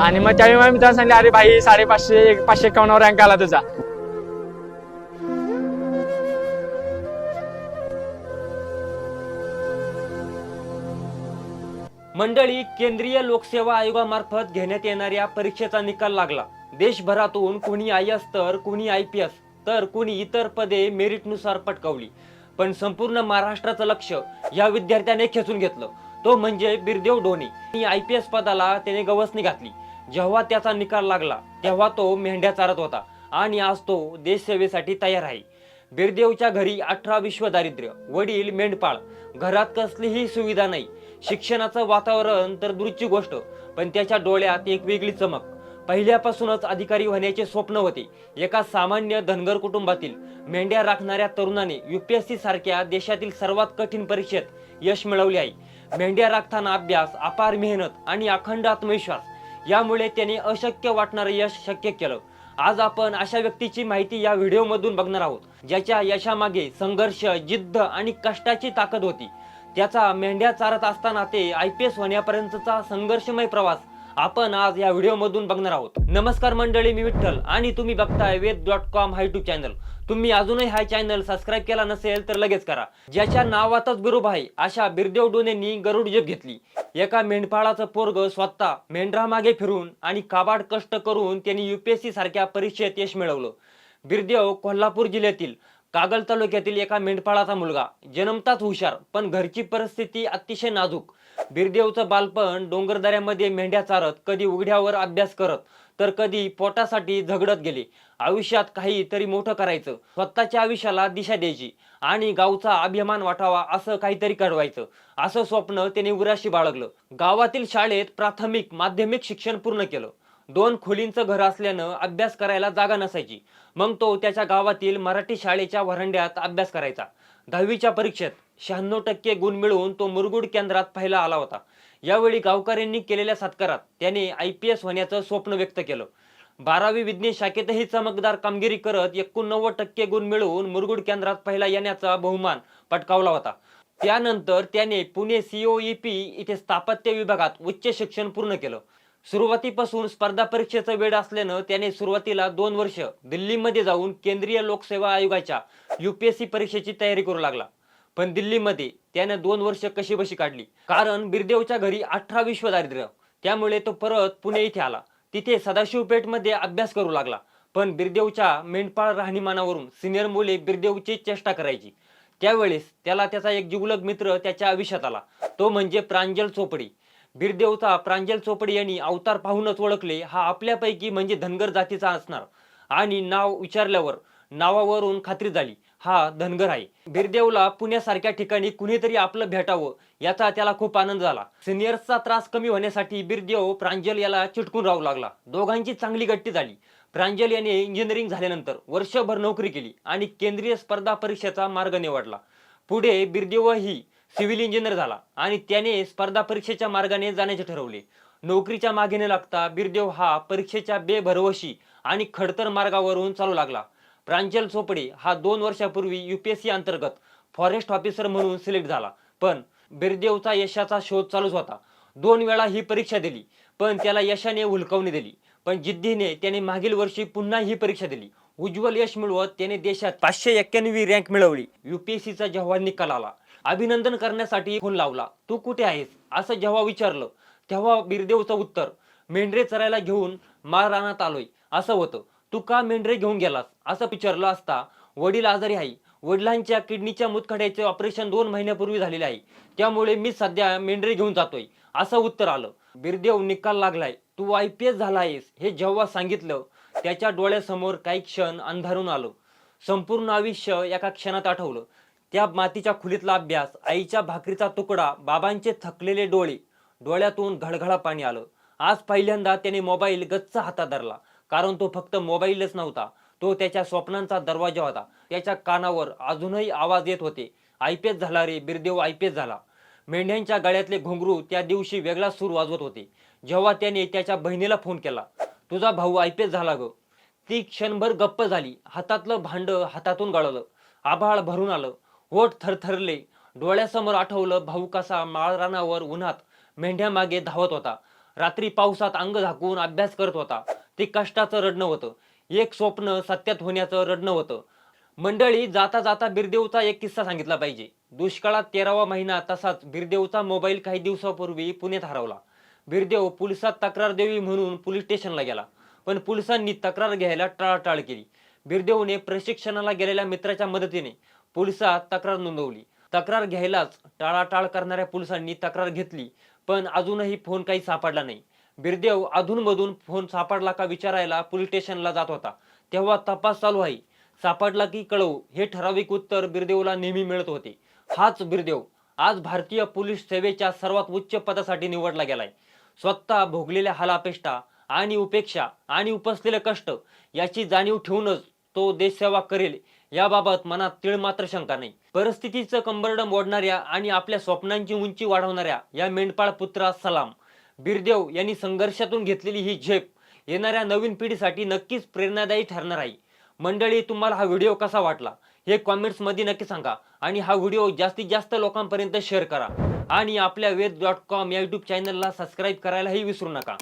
आणि मग त्यावेळी माझ्या मित्रांनी सांगितलं अरे भाई साडेपाचशे पाचशे एकावन्नवर रँक आला तुझा. मंडळी केंद्रीय लोकसेवा आयोगामार्फत घेण्यात येणाऱ्या परीक्षेचा निकाल लागला. देशभरातून कुणी आय एस तर कुणी आय पी एस तर कुणी इतर पदे मेरिटनुसार पटकावली. पण संपूर्ण महाराष्ट्राचं लक्ष या विद्यार्थ्याने खेचून घेतलं. तो म्हणजे Birdev Doni I P S पदाला त्याने गवसणी घातली. जेव्हा त्याचा निकाल लागला तेव्हा तो मेंढ्या चारत होता आणि आज तो देशसेवेसाठी तयार आहे. बिरदेवच्या घरी अठरा विश्व दारिद्र्य वडील मेंढपाळ घरात कसलीही सुविधा नाही. शिक्षणाचं वातावरण तर दूरची गोष्ट पण त्याच्या डोळ्यात एक वेगळी चमक. पहिल्यापासूनच अधिकारी होण्याचे स्वप्न होते. एका सामान्य धनगर कुटुंबातील मेंढ्या राखणाऱ्या तरुणाने युपीएससी सारख्या देशातील सर्वात कठीण परीक्षेत यश मिळवले आहे. मेंढ्या राखताना अभ्यास अपार मेहनत आणि अखंड आत्मविश्वास यामुळे त्याने अशक्य वाटणारं यश शक्य केलं. आज आपण अशा व्यक्तीची माहिती या व्हिडिओमधून बघणार आहोत ज्याच्या यशामागे संघर्ष जिद्द आणि कष्टाची ताकद होती. त्याचा मेंढ्या चारत असताना ते आय पी एस होण्यापर्यंतचा संघर्षमय प्रवास आपण आज या व्हिडिओमधून बघणार आहोत. नमस्कार मंडळी मी विठ्ठल आणि तुम्ही बघताय वेद डॉट कॉम हा युट्यूब चॅनल तुम्ही अजूनही हा चॅनल सबस्क्राईब केला नसेल तर लगेच करा. ज्याच्या नावातच बिरूप आहे अशा बिरदेव डोनेंनी गरुड झेप घेतली. एका मेंढपाळाचं पोरग स्वतः मेंढरामागे फिरून आणि काबाड कष्ट करून त्यांनी युपीएससी सारख्या परीक्षेत यश मिळवलं. बिरदेव कोल्हापूर जिल्ह्यातील कागल तालुक्यातील एका मेंढपाळाचा मुलगा. जन्मताच हुशार पण घरची परिस्थिती अतिशय नाजूक. बिरदेवचं बालपण डोंगरदऱ्यामध्ये मेंढ्या चारत कधी उघड्यावर अभ्यास करत तर कधी पोटासाठी झगडत गेले. आयुष्यात काही तरी मोठं करायचं. स्वतःच्या आयुष्याला दिशा द्यायची आणि गावचा अभिमान वाटावा असं काहीतरी कळवायचं असं स्वप्न त्याने उराशी बाळगलं. गावातील शाळेत प्राथमिक माध्यमिक शिक्षण पूर्ण केलं. दोन खोलींचं घर असल्यानं अभ्यास करायला जागा नसायची. मग तो त्याच्या गावातील मराठी शाळेच्या वरांड्यात अभ्यास करायचा. दहावीच्या परीक्षेत शहाण्णव टक्के गुण मिळवून तो मुरगुड केंद्रात पहिला आला होता. यावेळी गावकऱ्यांनी केलेल्या सत्कारात त्याने आय पी एस होण्याचं स्वप्न व्यक्त केलं. बारावी विज्ञान शाखेतही चमकदार कामगिरी करत एकोणनव्वद टक्के गुण मिळवून मुरगुड केंद्रात पहिला येण्याचा बहुमान पटकावला होता. त्यानंतर त्याने पुणे सीओईपी इथे स्थापत्य विभागात उच्च शिक्षण पूर्ण केलं. सुरुवातीपासून स्पर्धा परीक्षेचं वेळ असल्यानं त्याने सुरुवातीला दोन वर्ष दिल्लीमध्ये जाऊन केंद्रीय लोकसेवा आयोगाच्या युपीएससी परीक्षेची तयारी करू लागला. पण दिल्लीमध्ये त्यानं दोन वर्ष कशी बशी काढली? कारण बिरदेवच्या घरी अठरा विश्व दारिद्र्य त्यामुळे तो परत पुणे इथे आला. तिथे सदाशिवपेठमध्ये अभ्यास करू लागला. पण बिरदेवच्या मेंढपाळ राहणीमानावरून सिनियर मुले बिरदेवची चेष्टा करायची. त्यावेळेस त्याला त्याचा एक जिवलग मित्र त्याच्या आयुष्यात आला. तो म्हणजे प्रांजल चोपडी. बिरदेवचा प्रांजल चोपडे यांनी अवतार पाहूनच ओळखले. हा आपल्यापैकी म्हणजे धनगर जातीचा असणार. आणि नाव विचारल्यावर नावावरून खात्री झाली. हा धनगर आहे. बिरदेवला पुण्यासारख्या ठिकाणी कुणीतरी आपलं भेटावं याचा त्याला खूप आनंद झाला. सिनियर्सचा त्रास कमी होण्यासाठी बिरदेव प्रांजल याला चिटकून राहू लागला. दोघांची चांगली गट्टी झाली. प्रांजल याने इंजिनिअरिंग झाल्यानंतर वर्षभर नोकरी केली आणि केंद्रीय स्पर्धा परीक्षेचा मार्ग निवडला. पुढे बिरदेवही सिव्हिल इंजिनियर झाला आणि त्याने स्पर्धा परीक्षेच्या मार्गाने जाण्याचे ठरवले. नोकरीच्या मागे न लागता बिरदेव हा परीक्षेच्या बेभरवशी आणि खडतर मार्गावरून चालू लागला. प्रांजल चोपडे हा दोन वर्षापूर्वी युपीएससी अंतर्गत फॉरेस्ट ऑफिसर म्हणून सिलेक्ट झाला. पण बिरदेवचा यशाचा शोध चालूच होता. दोन वेळा ही परीक्षा दिली पण त्याला यशाने हुलकावणी दिली. पण जिद्दीने त्याने मागील वर्षी पुन्हा ही परीक्षा दिली. उज्ज्वल यश मिळवत त्याने देशात पाचशे एक्क्याण्णवी रँक मिळवली. युपीएससीचा जेव्हा निकाल आला अभिनंदन करण्यासाठी फोन लावला. तू कुठे आहेस? असं जेव्हा विचारलं तेव्हा बिरदेवचं उत्तर मेंढरे चरायला घेऊन मार रानात आलोय. असं होतं. तू का मेंढरे घेऊन गेलास? असं विचारलं असता वडील आजारी आहे. वडिलांच्या किडनीच्या मुतखड्याचे ऑपरेशन दोन महिन्यापूर्वी झालेले आहे. त्यामुळे मी सध्या मेंढरे घेऊन जातोय. असं उत्तर आलं. बिरदेव निकाल लागलाय. तू आय पी एस झाला आहेस. हे जेव्हा सांगितलं त्याच्या डोळ्यासमोर काही क्षण अंधारून आलं. संपूर्ण आयुष्य एका क्षणात आठवलं. त्या मातीच्या खुलीतला अभ्यास आईच्या भाकरीचा तुकडा बाबांचे थकलेले डोळे डोळ्यातून घडघडा पाणी आलं. आज पहिल्यांदा त्याने मोबाईल गच्च हातात धरला. कारण तो फक्त मोबाईलच नव्हता. तो त्याच्या स्वप्नांचा दरवाजा होता. त्याच्या कानावर अजूनही आवाज येत होते. आयपीएस झाला रे बिरदेव आयपीएस झाला. मेंढ्यांच्या गळ्यातले घुंगरू त्या दिवशी वेगळा सूर वाजवत होते. जेव्हा त्याने त्याच्या बहिणीला फोन केला तुझा भाऊ आयपीएस झाला ग. ती क्षणभर गप्प झाली. हातातलं भांड हातातून गळलं. आभाळ भरून आलं. ओठ थरथरले डोळ्यासमोर आठवलं भाऊ कसा माळरानावर उन्हात मेंढ्या मागे धावत होता. रात्री पावसात अंग झाकून अभ्यास करत होता. ते कष्टाचं रडणं होतं. एक स्वप्न सत्यात होण्याचं रडणं होतं. मंडळी जाता जाता बिरदेवचा एक किस्सा सांगितला पाहिजे. दुष्काळात तेरावा महिना तसाच बिरदेवचा मोबाईल काही दिवसापूर्वी पुण्यात हरवला. बिरदेव पोलिसात तक्रार द्यावी म्हणून पोलीस स्टेशनला गेला. पण पोलिसांनी तक्रार घ्यायला टाळाटाळ केली. बिरदेवने प्रशिक्षणाला गेलेल्या मित्राच्या मदतीने पोलिसात तक्रार नोंदवली. तक्रार घ्यायलाच टाळाटाळ करणाऱ्या पोलिसांनी तक्रार घेतली पण अजूनही फोन काही सापडला नाही. बिरदेव अधूनमधून फोन सापडला का विचारायला पोलीस स्टेशनला जात होता. तेव्हा तपास चालू आहे. सापडला की कळवू हे ठराविक उत्तर बिरदेवला नेहमी मिळत होते. हाच बिरदेव आज भारतीय पोलीस सेवेच्या सर्वात उच्च पदासाठी निवडला गेलाय. स्वतः भोगलेल्या हालापेष्टा आणि उपेक्षा आणि उपसलेले कष्ट याची जाणीव ठेवूनच तो देशसेवा करेल याबाबत मनात तीळ मात्र शंका नाही. परिस्थितीचं कंबरडम ओढणाऱ्या आणि आपल्या स्वप्नांची उंची वाढवणाऱ्या या मेंढपाळ पुत्रास सलाम. बिरदेव यांनी संघर्षातून घेतलेली ही झेप येणाऱ्या नवीन पिढीसाठी नक्कीच प्रेरणादायी ठरणार आहे. मंडळी तुम्हाला हा व्हिडिओ कसा वाटला? हे कॉमेंट्समध्ये नक्की सांगा आणि हा व्हिडिओ जास्तीत जास्त लोकांपर्यंत शेअर करा. आणि आपल्या वेद डॉट कॉम या यूट्यूब चॅनलला सबस्क्राईब करायलाही विसरू नका.